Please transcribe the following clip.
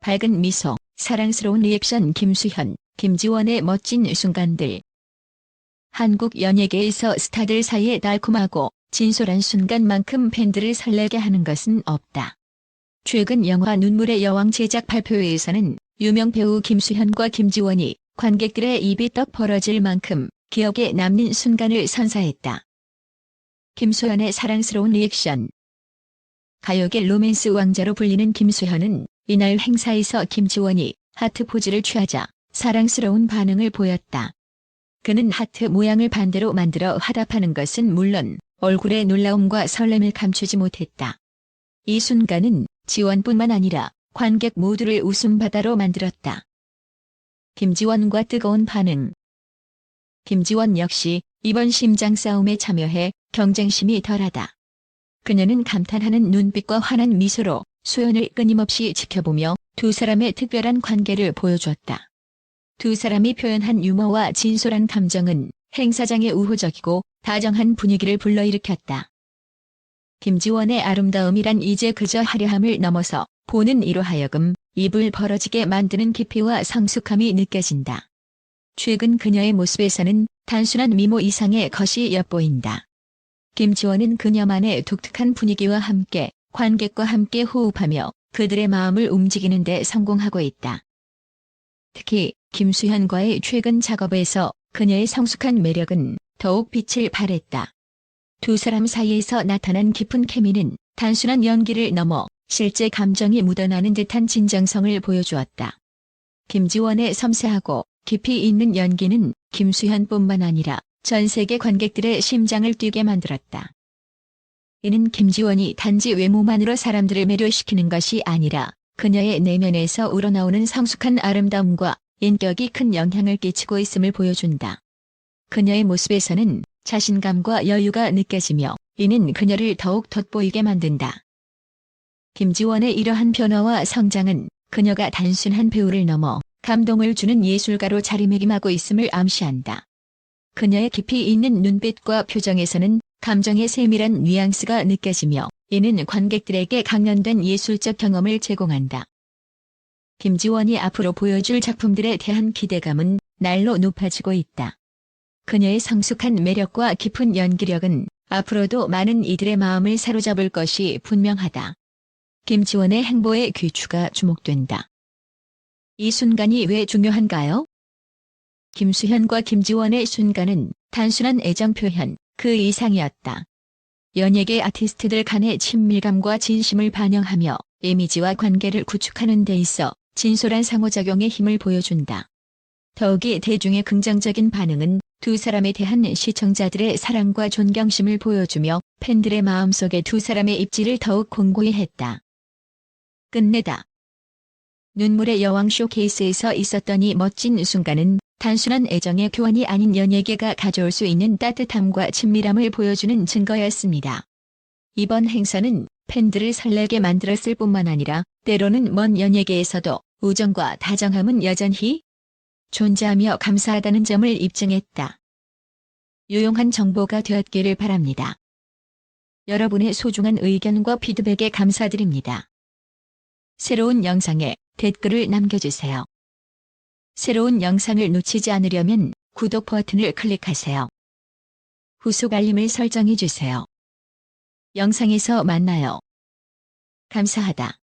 밝은 미소, 사랑스러운 리액션 김수현, 김지원의 멋진 순간들. 한국 연예계에서 스타들 사이에 달콤하고 진솔한 순간만큼 팬들을 설레게 하는 것은 없다. 최근 영화 눈물의 여왕 제작 발표회에서는 유명 배우 김수현과 김지원이 관객들의 입이 떡 벌어질 만큼 기억에 남는 순간을 선사했다. 김수현의 사랑스러운 리액션 가요계 로맨스 왕자로 불리는 김수현은 이날 행사에서 김지원이 하트 포즈를 취하자 사랑스러운 반응을 보였다. 그는 하트 모양을 반대로 만들어 화답하는 것은 물론 얼굴의 놀라움과 설렘을 감추지 못했다. 이 순간은 지원뿐만 아니라 관객 모두를 웃음바다로 만들었다. 김지원과 뜨거운 반응 김지원 역시 이번 심장 싸움에 참여해 경쟁심이 덜하다. 그녀는 감탄하는 눈빛과 환한 미소로 소연을 끊임없이 지켜보며 두 사람의 특별한 관계를 보여주었다. 두 사람이 표현한 유머와 진솔한 감정은 행사장의 우호적이고 다정한 분위기를 불러일으켰다. 김지원의 아름다움이란 이제 그저 화려함을 넘어서 보는 이로 하여금 입을 벌어지게 만드는 깊이와 성숙함이 느껴진다. 최근 그녀의 모습에서는 단순한 미모 이상의 것이 엿보인다. 김지원은 그녀만의 독특한 분위기와 함께 관객과 함께 호흡하며 그들의 마음을 움직이는 데 성공하고 있다. 특히 김수현과의 최근 작업에서 그녀의 성숙한 매력은 더욱 빛을 발했다. 두 사람 사이에서 나타난 깊은 케미는 단순한 연기를 넘어 실제 감정이 묻어나는 듯한 진정성을 보여주었다. 김지원의 섬세하고 깊이 있는 연기는 김수현뿐만 아니라 전 세계 관객들의 심장을 뛰게 만들었다. 이는 김지원이 단지 외모만으로 사람들을 매료시키는 것이 아니라 그녀의 내면에서 우러나오는 성숙한 아름다움과 인격이 큰 영향을 끼치고 있음을 보여준다. 그녀의 모습에서는 자신감과 여유가 느껴지며 이는 그녀를 더욱 돋보이게 만든다. 김지원의 이러한 변화와 성장은 그녀가 단순한 배우를 넘어 감동을 주는 예술가로 자리매김하고 있음을 암시한다. 그녀의 깊이 있는 눈빛과 표정에서는 감정의 세밀한 뉘앙스가 느껴지며 이는 관객들에게 강연된 예술적 경험을 제공한다. 김지원이 앞으로 보여줄 작품들에 대한 기대감은 날로 높아지고 있다. 그녀의 성숙한 매력과 깊은 연기력은 앞으로도 많은 이들의 마음을 사로잡을 것이 분명하다. 김지원의 행보에 귀추가 주목된다. 이 순간이 왜 중요한가요? 김수현과 김지원의 순간은 단순한 애정 표현, 그 이상이었다. 연예계 아티스트들 간의 친밀감과 진심을 반영하며 이미지와 관계를 구축하는 데 있어 진솔한 상호작용의 힘을 보여준다. 더욱이 대중의 긍정적인 반응은 두 사람에 대한 시청자들의 사랑과 존경심을 보여주며 팬들의 마음속에 두 사람의 입지를 더욱 공고히 했다. 끝내다. 눈물의 여왕 쇼케이스에서 있었던 이 멋진 순간은 단순한 애정의 교환이 아닌 연예계가 가져올 수 있는 따뜻함과 친밀함을 보여주는 증거였습니다. 이번 행사는 팬들을 설레게 만들었을 뿐만 아니라 때로는 먼 연예계에서도 우정과 다정함은 여전히 존재하며 감사하다는 점을 입증했다. 유용한 정보가 되었기를 바랍니다. 여러분의 소중한 의견과 피드백에 감사드립니다. 새로운 영상에 댓글을 남겨주세요. 새로운 영상을 놓치지 않으려면 구독 버튼을 클릭하세요. 후속 알림을 설정해 주세요. 영상에서 만나요. 감사하다.